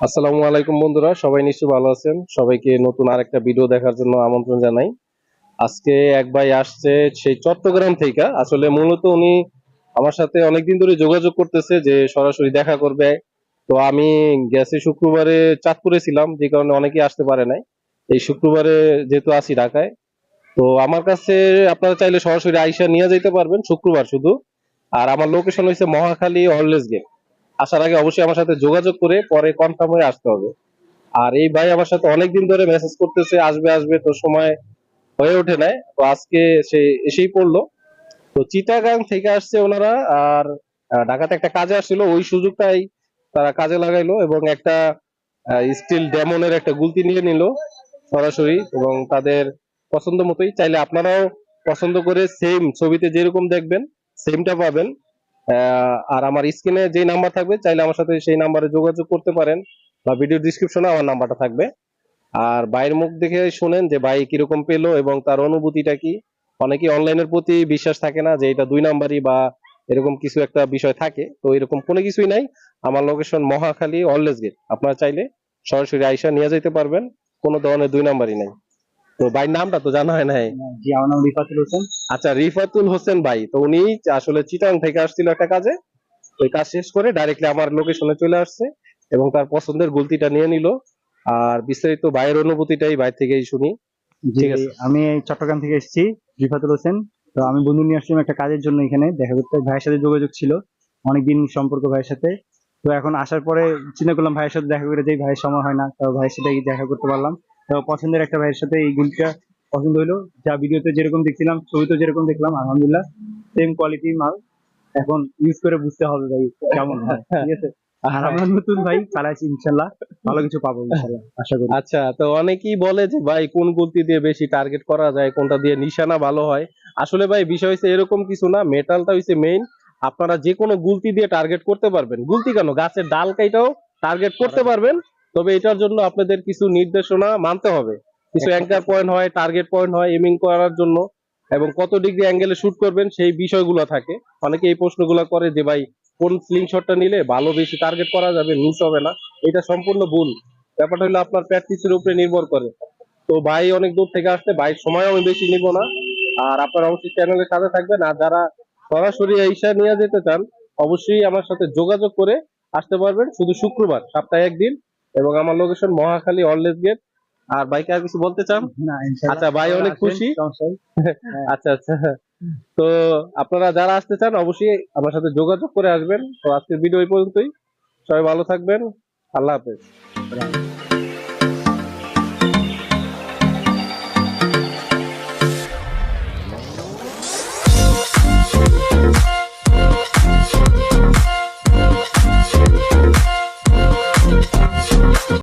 আসসালামু আলাইকুম বন্ধুরা, সবাই নিশ্চয়ই ভালো আছেন? সবাইকে নতুন আরেকটা ভিডিও দেখার জন্য আমন্ত্রণ জানাই। আজকে এক ভাই আসছে সেই চট্টগ্রাম থেকে। আসলে মূলত উনি আমার সাথে অনেকদিন ধরে যোগাযোগ করতেছে যে সরাসরি দেখা করবে। তো আমি গেছে শুক্রবারে চাঁদপুরে ছিলাম, যে কারণে অনেকেই আসতে পারে নাই। এই শুক্রবারে যেহেতু আসি ঢাকায়। তো আমার কাছে আপনারা চাইলে সরাসরি আইসা নিয়ে যেতে পারবেন, শুক্রবার শুধু। আর আমার লোকেশন হচ্ছে মহাখালী অললেস গেট। আসার আগে অবশ্যই আমার সাথে যোগাযোগ করে পরে কনফার্ম হয়ে আসতে হবে। আর এই ভাই আমার সাথে অনেকদিন ধরে মেসেজ করতেছে, আসবে আসবে তো সময় হয়ে ওঠে নাই। তো আজকে সে এসেই পড়ল। তো চিটাগাং থেকে আসছে ওনারা আর ঢাকাতে একটা কাজে আসছিল, ওই সুযোগটাই তারা কাজে লাগাইলো এবং একটা স্টিল ডেমনের একটা গুলতি নিয়ে নিল সরাসরি এবং তাদের পছন্দ মতোই। চাইলে আপনারাও পছন্দ করে সেম ছবিতে যেরকম দেখবেন সেমটা পাবেন। আর আমার স্ক্রিনে যে নাম্বার থাকবে, চাইলে আমার সাথে সেই নাম্বারে যোগাযোগ করতে পারেন বা ভিডিও ডিসক্রিপশনে আমার নাম্বারটা থাকবে। আর ভাইয়ের মুখ দেখে শুনেন যে ভাই কীরকম পেল এবং তার অনুভূতিটা কি। অনেকে অনলাইনের প্রতি বিশ্বাস থাকে না যে এটা দুই নাম্বারই বা এরকম কিছু একটা বিষয় থাকে। তো এরকম কোনো কিছুই নাই। আমার লোকেশন মহাখালী অললেস গেট আপনারা চাইলে সরাসরি আইসা নিয়ে যেতে পারবেন। কোনো ধরনের দুই নাম্বারই নাই। তো ভাইয়ের নামটা তো জানা হয় নাই। জি আমার নাম রিফাতুল হোসেন। আচ্ছা রিফাতুল হোসেন ভাই তো উনি আসলে চিটাং থেকে আসছিল একটা কাজে। ওই কাজ শেষ করে ডাইরেক্টলি আমার লোকেশনে চলে আসছে এবং তার পছন্দের গুলতিটা নিয়ে নিল। আর বিস্তারিত ভাইয়ের অনুভূতিটাই ভাই থেকেই শুনি। ঠিক আছে। আমি চট্টগ্রাম থেকে এসেছি রিফাতুল হোসেন। তো আমি বন্ধু নিয়ে আসছিলাম একটা কাজের জন্য এখানে। দেখা করতে ভাইয়ের সাথে যোগাযোগ ছিল অনেকদিন সম্পর্ক ভাইয়ের সাথে। তো এখন আসার পরে চিন্তা করলাম ভাইয়ের সাথে দেখা করে যাই ভাইয়ের সময় হয় না তো ভাইয়ের সাথে দেখা করতে পারলাম। পছন্দের একটা ভাইয়ের সাথে এই গুলিটা পছন্দ হলো। যা ভিডিওতে যেরকম দেখছিলাম ছবিতে যেরকম দেখলাম আলহামদুলিল্লাহ সেম কোয়ালিটির মাল। এখন ইউজ করে বুঝতে হবে ভাই কেমন হয় ঠিক আছে? আর আমরা নতুন ভাই ইনশাল্লাহ ভালো কিছু পাবো ইনশাল্লাহ আশা করি। আচ্ছা তো অনেকেই বলে যে ভাই কোন গুলতি দিয়ে বেশি টার্গেট করা যায় কোনটা দিয়ে নিশানা ভালো হয়? আসলে ভাই বিষয় হচ্ছে এরকম কিছু না মেটালটা হচ্ছে মেইন আপনারা যে কোনো গুলতি দিয়ে টার্গেট করতে পারবেন। গুলতি কেন? গাছের ডাল কাইটাও টার্গেট করতে পারবেন। তবে এটার জন্য আপনাদের কিছু নির্দেশনা মানতে হবে। কিছু অ্যাঙ্কার পয়েন্ট হয় টার্গেট পয়েন্ট হয় এমিং করার জন্য এবং কত ডিগ্রি অ্যাঙ্গেলে শুট করবেন সেই বিষয়গুলো থাকে। অনেকে এই প্রশ্নগুলো করে যে ভাই কোন স্লিং শটটা নিলে ভালো বেশি টার্গেট করা যাবে মিস হবে না? এটা সম্পূর্ণ ভুল। ব্যাপারটা হলো আপনার প্র্যাকটিসের উপরে নির্ভর করে। তো ভাই অনেক দূর থেকে আসতে ভাই সময় আমি বেশি নিব না। আর আপনার অবশ্যই চ্যানেলের সাথে থাকবেন। আর যারা সরাসরি এইসা নিয়ে যেতে চান অবশ্যই আমার সাথে যোগাযোগ করে আসতে পারবেন। শুধু শুক্রবার সপ্তাহে একদিন। এবং আমার লোকেশন মহাখালী অনলেস গেট আর ভাইকে আর কিছু বলতে চান? আচ্ছা, ভাই অনেক খুশি। আচ্ছা আচ্ছা। তো আপনারা যারা আসতে চান অবশ্যই আমার সাথে যোগাযোগ করে আসবেন। তো আজকের ভিডিও এই পর্যন্তই। সবাই ভালো থাকবেন। আল্লাহ হাফেজ।